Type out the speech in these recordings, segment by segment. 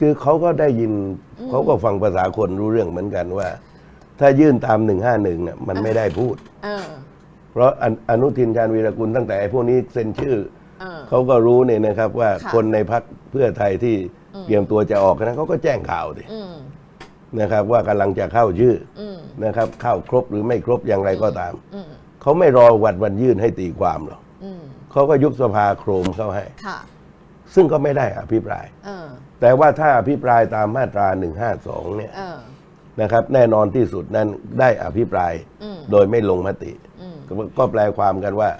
คือเขาก็ได้ยินเขาก็ฟังภาษาคนรู้เรื่องเหมือนกันว่า ถ้ายื่นตามหนึ่งห้าหนึ่งเนี่ยมันไม่ได้พูด เออ เพราะอนอนุทินชาญวีรกุลตั้งแต่ไอ้พวกนี้เซ็นชื่อ เออ เขาก็รู้เนี่ยนะครับว่าค่ะ คนในพักเพื่อไทยที่เตรียมตัวจะออกนะเขาก็แจ้งข่าวดิอืม นะครับ ว่ากำลังจะเข้าชื่ออืม นะครับ เข้าครบหรือไม่ครบอย่างไรก็ตาม อืม เขาไม่รอวันวันยื่นให้ตีความหรอกอืม เขาก็ยุบสภาโครมเข้าให้ ค่ะ ซึ่งก็ไม่ได้อภิปราย เออ แต่ว่าถ้าอภิปรายตามมาตรา 152 เนี่ยเออ นะครับ แน่นอนที่สุดนั้นได้อภิปรายอืม โดยไม่ลงมติ อืม ก็ก็แปลความกันว่า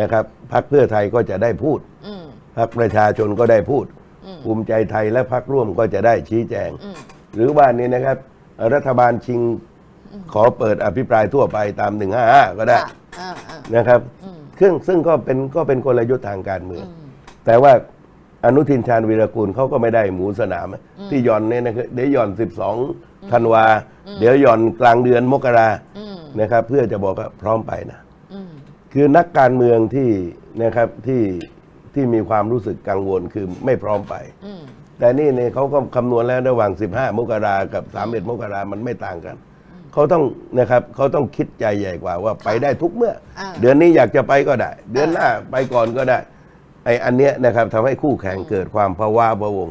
นะครับพรรคเพื่อไทยก็จะได้พูด อืมพรรคประชาชนก็ได้พูด อืม ภูมิใจไทยและพรรคร่วมก็จะได้ชี้แจง อืม หรือว่านี้นะครับ รัฐบาลชิงขอเปิดอภิปรายทั่วไปตาม 155 ก็ได้ค่ะเออเออนะครับ อืม ซึ่งซึ่งก็เป็นก็เป็นกลยุทธ์ทางการเมืองอืมแต่ว่า อนุทินชาญวีรกูลเขาก็ไม่ได้หมูสนาม ที่หย่อนเนี่ยนะครับเดี๋ยวหย่อน 12ธันวา เดี๋ยวหย่อนกลางเดือนมกราอืมนะครับ เพื่อจะบอกว่าพร้อมไปนะอืมคือนักการเมืองที่นะครับที่ที่มีความรู้สึกกังวลคือไม่พร้อมไปอืมแต่นี่เนี่ยเขาก็คำนวณแล้วระหว่าง 15 มกรากับ31มกรามันไม่ต่างกันเขาต้องนะครับเขาต้องคิดใจใหญ่กว่าว่าไปได้ทุกเมื่ออ่าเดือนนี้อยากจะไปก็ได้ เดือนหน้าไปก่อนก็ได้ ไอ้อันเนี้ยนะครับทำให้คู่แข่งเกิดความภาวะพะวง